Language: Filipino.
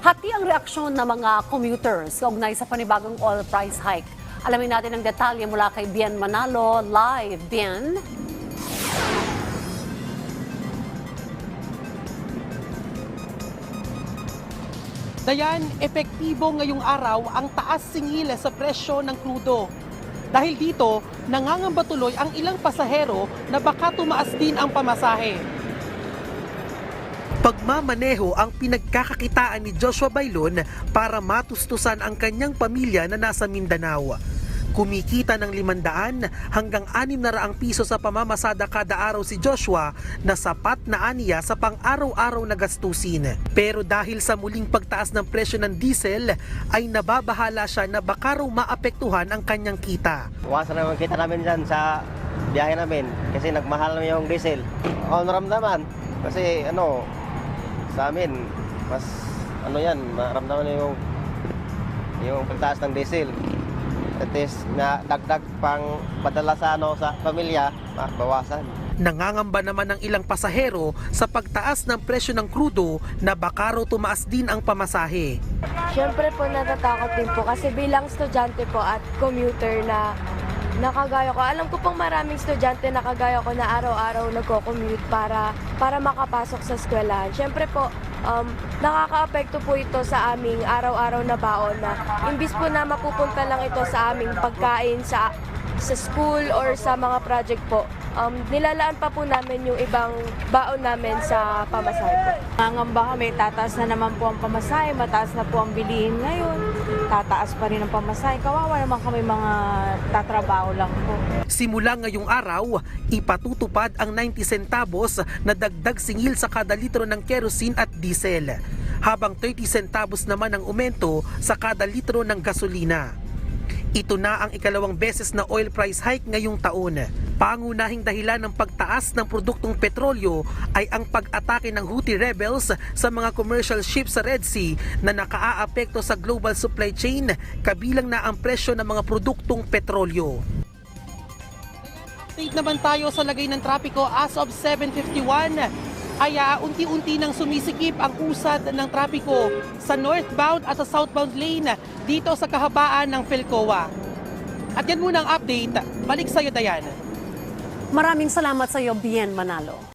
Hati ang reaksyon ng mga commuters kaugnay sa panibagong oil price hike. Alamin natin ang detalye mula kay Bien Manalo. Live, Bien. Dayan, epektibo ngayong araw ang taas singil sa presyo ng krudo. Dahil dito, nangangamba tuloy ang ilang pasahero na baka tumaas din ang pamasahe. Pagmamaneho ang pinagkakakitaan ni Joshua Bailon para matustusan ang kanyang pamilya na nasa Mindanao. Kumikita ng 500 hanggang 600 piso sa pamamasada kada araw si Joshua na sapat na aniya sa pang-araw-araw na gastusin. Pero dahil sa muling pagtaas ng presyo ng diesel ay nababahala siya na baka raw maapektuhan ang kanyang kita. Iwasan naman kita namin dyan sa biyahe namin kasi nagmahal na yung diesel. O naramdaman kasi ano sa amin mas ano yan maramdaman na yung yung pagtaas ng diesel. At least na dagdag pang padala sa ano sa pamilya, bawasan. Nangangamba naman ng ilang pasahero sa pagtaas ng presyo ng krudo na baka raw tumaas din ang pamasahe. Siyempre po natatakot din po kasi bilang estudyante po at commuter na nakagaya ko. Alam ko pong maraming estudyante na kagaya ko na araw-araw nagko-commute para para makapasok sa eskwelahan. Siyempre po um, nakakaapekto po ito sa aming araw-araw na baon na imbis po na mapupunta lang ito sa aming pagkain sa sa school or sa mga project po, um, nilalaan pa po namin yung ibang baon namin sa pamasahe po. Nangamba kami, tataas na naman po ang pamasahe, mataas na po ang bilihin ngayon, tataas pa rin ang pamasahe. Kawawa naman kami mga tatrabaho lang po. Simula ngayong araw, ipatutupad ang 90 centavos na dagdag singil sa kada litro ng kerosene at diesel, habang 30 centavos naman ang umento sa kada litro ng gasolina. Ito na ang ikalawang beses na oil price hike ngayong taon. Pangunahing dahilan ng pagtaas ng produktong petrolyo ay ang pag-atake ng Houthi rebels sa mga commercial ships sa Red Sea na nakaaapekto sa global supply chain kabilang na ang presyo ng mga produktong petrolyo. Update naman tayo sa lagay ng trapiko as of 7.51 ay unti-unti nang sumisikip ang usad ng trapiko sa northbound at sa southbound lane dito sa kahabaan ng Philcoa. At yan muna ang update. Balik sa iyo, Dayan. Maraming salamat sa iyo, Bien Manalo.